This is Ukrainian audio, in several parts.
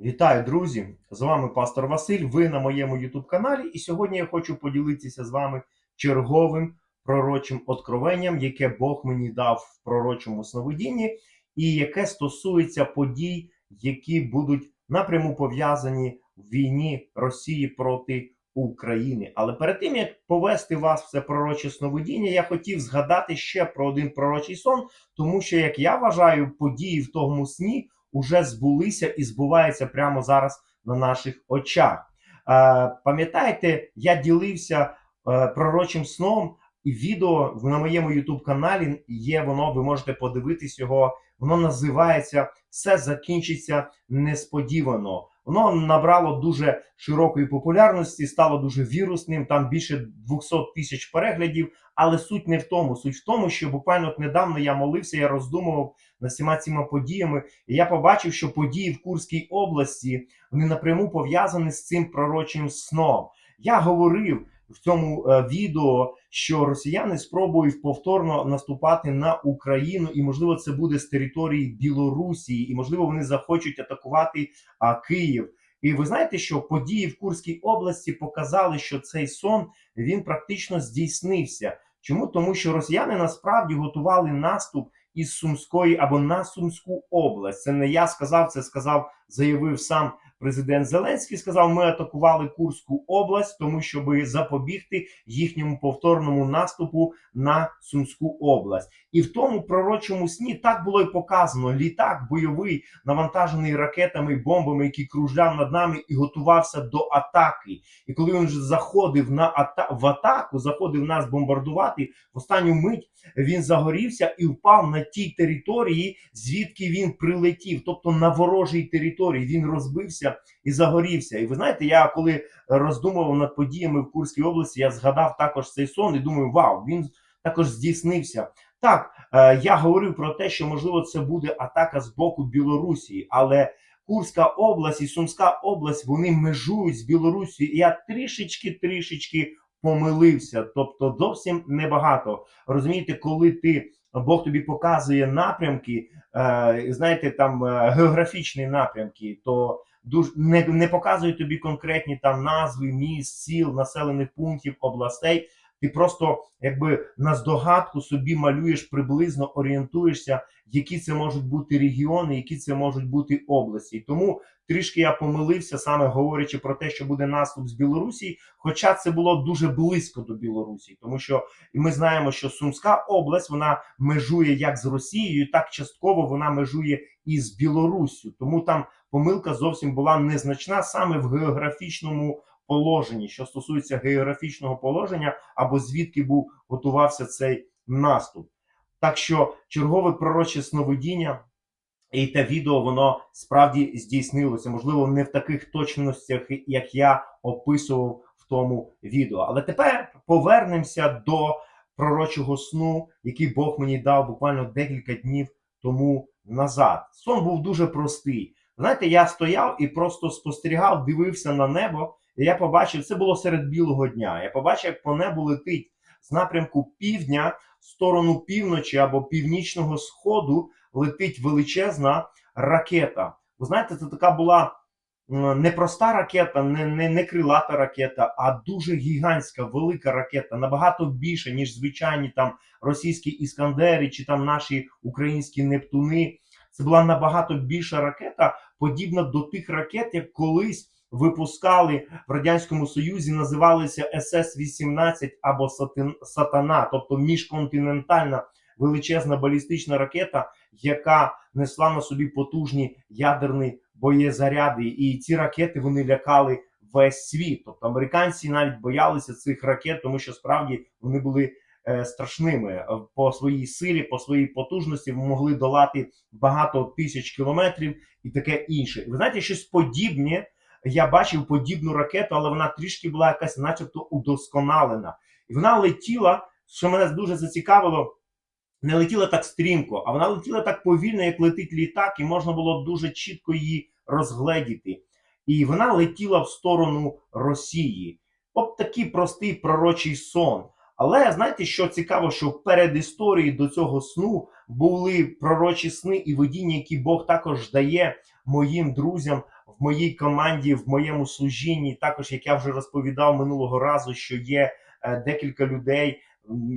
Вітаю, друзі! З вами пастор Василь. Ви на моєму YouTube каналі. І сьогодні я хочу поділитися з вами черговим пророчим откровенням, яке Бог мені дав в пророчому сновидінні, і яке стосується подій, які будуть напряму пов'язані в війні Росії проти України. Але перед тим як повести вас в це пророче сновидіння, я хотів згадати ще про один пророчий сон, тому що, як я вважаю, події в тому сні уже збулися і збуваються прямо зараз на наших очах. Е, пам'ятаєте, я ділився е, пророчим сном, і відео на моєму youtube каналі є воно, ви можете подивитись його. Воно називається Все закінчиться несподівано. Воно набрало дуже широкої популярності, стало дуже вірусним. Там більше 200 тисяч переглядів. Але суть не в тому. Суть в тому, що буквально от недавно я молився, я роздумував над всіма цими подіями, і я побачив, що події в Курській області вони напряму пов'язані з цим пророчим сном. Я говорив в цьому е, відео, що росіяни спробують повторно наступати на Україну, і можливо це буде з території Білорусі, і можливо вони захочуть атакувати а, Київ. І ви знаєте, що події в Курській області показали, що цей сон він практично здійснився. Чому тому, що росіяни насправді готували наступ із Сумської або на Сумську область? Це не я сказав, це сказав, заявив сам президент Зеленський. Сказав, ми атакували Курську область, тому щоб запобігти їхньому повторному наступу на Сумську область. І в тому пророчому сні так було і показано: літак бойовий, навантажений ракетами бомбами, який кружляв над нами і готувався до атаки. І коли він вже заходив на ата в атаку, заходив нас бомбардувати, в останню мить він загорівся і впав на тій території, звідки він прилетів, тобто на ворожій території. Він розбився і загорівся. І ви знаєте, я коли роздумував над подіями в Курській області, я згадав також цей сон і думаю, вау, він також здійснився. Так, е, я говорив про те, що можливо це буде атака з боку Білорусі, але Курська область і Сумська область вони межують з Білорусі. І я трішечки-трішечки помилився, тобто зовсім небагато. Розумієте, коли ти Бог тобі показує напрямки, е, знаєте, там е, географічні напрямки, то дуже не, не показує тобі конкретні там назви міст, сіл, населених пунктів, областей. Ти просто якби на здогадку собі малюєш приблизно орієнтуєшся, які це можуть бути регіони, які це можуть бути області. Тому трішки я помилився, саме говорячи про те, що буде наступ з Білорусі, хоча це було дуже близько до Білорусі, тому що ми знаємо, що Сумська область вона межує як з Росією, так частково вона межує і з Білоруссю. Тому там помилка зовсім була незначна саме в географічному положенні, що стосується географічного положення, або звідки був готувався цей наступ. Так що чергове пророче сновидіння і те відео воно справді здійснилося. Можливо, не в таких точностях, як я описував в тому відео. Але тепер повернемося до пророчого сну, який Бог мені дав буквально декілька днів тому назад. Сон був дуже простий. Знаєте, я стояв і просто спостерігав, дивився на небо. І я побачив, це було серед білого дня. Я побачив, як по небу летить з напрямку півдня в сторону півночі або північного сходу летить величезна ракета. Ви знаєте, це така була не проста ракета, не, не, не крилата ракета, а дуже гігантська, велика ракета, набагато більше, ніж звичайні там російські іскандери чи там наші українські Нептуни. Це була набагато більша ракета, подібна до тих ракет, як колись випускали в радянському союзі, називалися СС-18 або Сатана, тобто міжконтинентальна величезна балістична ракета, яка несла на собі потужні ядерні боєзаряди. І ці ракети вони лякали весь світ. Тобто американці навіть боялися цих ракет, тому що справді вони були. Е, Страшними по своїй силі, по своїй потужності могли долати багато тисяч кілометрів і таке інше. Ви знаєте, щось подібне я бачив подібну ракету, але вона трішки була якась, начебто, удосконалена. І вона летіла, що мене дуже зацікавило, не летіла так стрімко, а вона летіла так повільно, як летить літак, і можна було дуже чітко її розгледіти. І вона летіла в сторону Росії. От такий простий пророчий сон. Але знаєте, що цікаво, що в передісторії до цього сну були пророчі сни і видіння, які Бог також дає моїм друзям в в моїй команді, в моєму служінні, також як я вже розповідав минулого разу, що є е, декілька людей,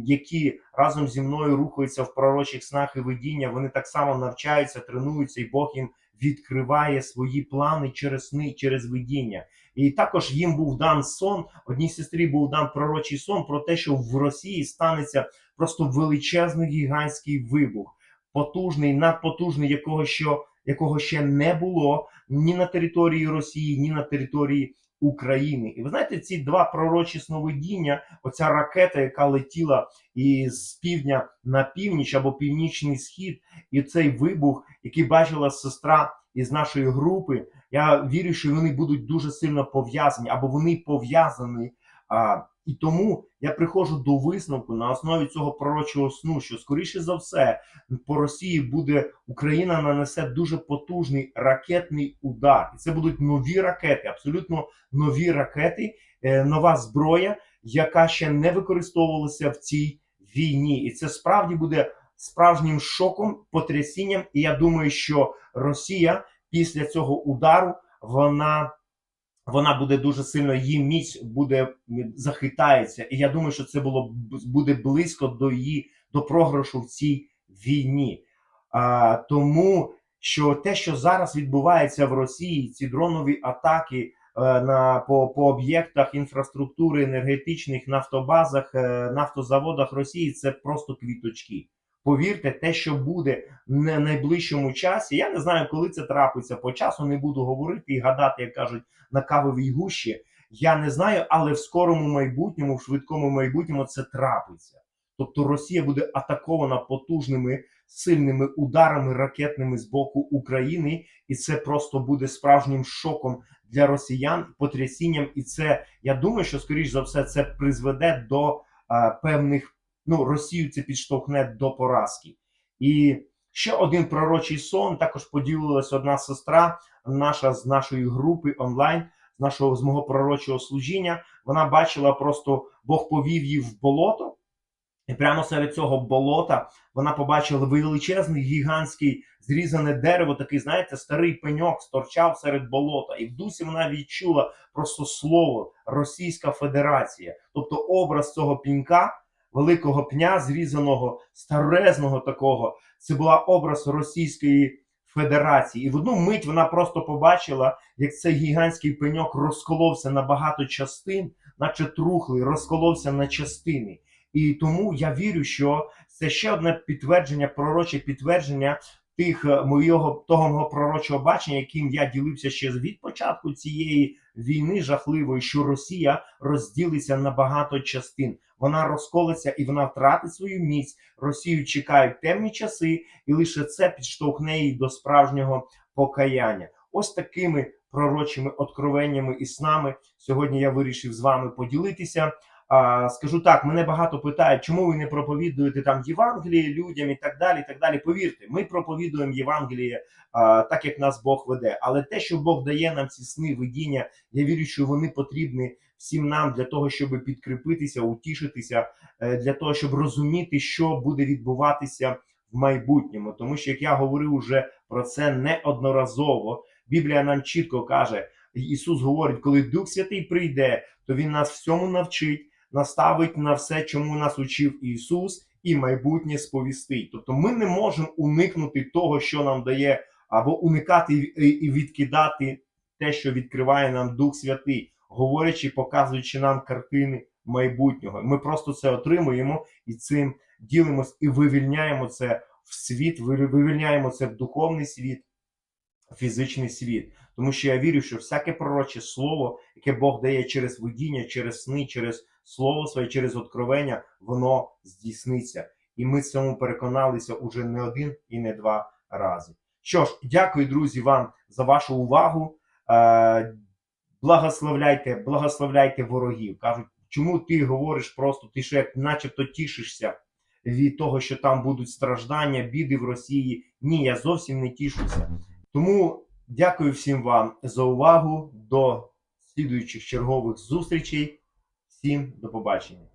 які разом зі мною рухаються в пророчих снах і видіння. Вони так само навчаються, тренуються, і Бог їм відкриває свої плани через сни, через видіння. І також їм був дан сон. Одній сестрі був дан пророчий сон про те, що в Росії станеться просто величезний гігантський вибух, потужний, надпотужний, якого що якого ще не було ні на території Росії, ні на території України. І ви знаєте, ці два пророчі сновидіння, оця ракета, яка летіла із півдня на північ або північний схід, і цей вибух, який бачила сестра із нашої групи. Я вірю, що вони будуть дуже сильно пов'язані або вони пов'язані. А, і тому я приходжу до висновку на основі цього пророчого сну, що скоріше за все по Росії буде Україна нанесе дуже потужний ракетний удар, і це будуть нові ракети, абсолютно нові ракети, е, нова зброя, яка ще не використовувалася в цій війні, і це справді буде справжнім шоком, потрясінням. І я думаю, що Росія після цього удару вона. Вона буде дуже сильно її міць буде захитається, і я думаю, що це було буде близько до її до програшу в цій війні. А, тому що те, що зараз відбувається в Росії, ці дронові атаки е, на по, по об'єктах інфраструктури енергетичних нафтобазах, е, нафтозаводах Росії, це просто квіточки. Повірте, те, що буде на найближчому часі, я не знаю, коли це трапиться. По часу не буду говорити і гадати, як кажуть, на кавовій гущі. Я не знаю, але в скорому майбутньому, в швидкому майбутньому це трапиться. Тобто Росія буде атакована потужними сильними ударами ракетними з боку України, і це просто буде справжнім шоком для росіян, потрясінням. І це я думаю, що скоріш за все це призведе до а, певних. Ну, Росію це підштовхне до поразки. І ще один пророчий сон. Також поділилася одна сестра, наша з нашої групи онлайн, з нашого з мого пророчого служіння. Вона бачила просто Бог повів її в болото. І прямо серед цього болота вона побачила величезний гігантський зрізане дерево, такий, знаєте, старий пеньок сторчав серед болота. І в дусі вона відчула просто слово Російська Федерація, тобто образ цього пінька, великого пня, зрізаного, старезного такого. Це була образ Російської Федерації. І в одну мить вона просто побачила, як цей гігантський пеньок розколовся на багато частин, наче трухлий, розколовся на частини. І тому я вірю, що це ще одне підтвердження, пророче підтвердження тих е, моєго того мого пророчого бачення, яким я ділився ще від початку цієї війни жахливої, що Росія розділиться на багато частин. Вона розколиться і вона втратить свою міць. Росію чекають темні часи, і лише це підштовхне її до справжнього покаяння. Ось такими пророчими откровеннями і снами сьогодні я вирішив з вами поділитися. Скажу так, мене багато питають, чому ви не проповідуєте там Євангеліє людям і так далі. і так далі. Повірте, ми проповідуємо Євангеліє так, як нас Бог веде. Але те, що Бог дає нам ці сни, видіння, я вірю, що вони потрібні всім нам для того, щоб підкріпитися, утішитися, е, для того, щоб розуміти, що буде відбуватися в майбутньому. Тому що як я говорив уже про це неодноразово, Біблія нам чітко каже. Ісус говорить, коли Дух Святий прийде, то Він нас всьому навчить, наставить на все, чому нас учив Ісус, і майбутнє сповістить. Тобто ми не можемо уникнути того, що нам дає, або уникати і відкидати те, що відкриває нам Дух Святий, говорячи, показуючи нам картини майбутнього. Ми просто це отримуємо і цим ділимось і вивільняємо це в світ, вивільняємо це в духовний світ, фізичний світ. Тому що я вірю, що всяке пророче слово, яке Бог дає через видіння, через сни, через слово своє, через откровення, воно здійсниться. І ми цьому переконалися уже не один і не два рази. Що ж, дякую, друзі, вам за вашу увагу. Е, Благословляйте, благословляйте ворогів. Кажуть, чому ти говориш просто, ти що начебто тішишся від того, що там будуть страждання, біди в Росії. Ні, я зовсім не тішуся. Тому. Дякую всім вам за увагу. До слідуючих чергових зустрічей. Всім до побачення.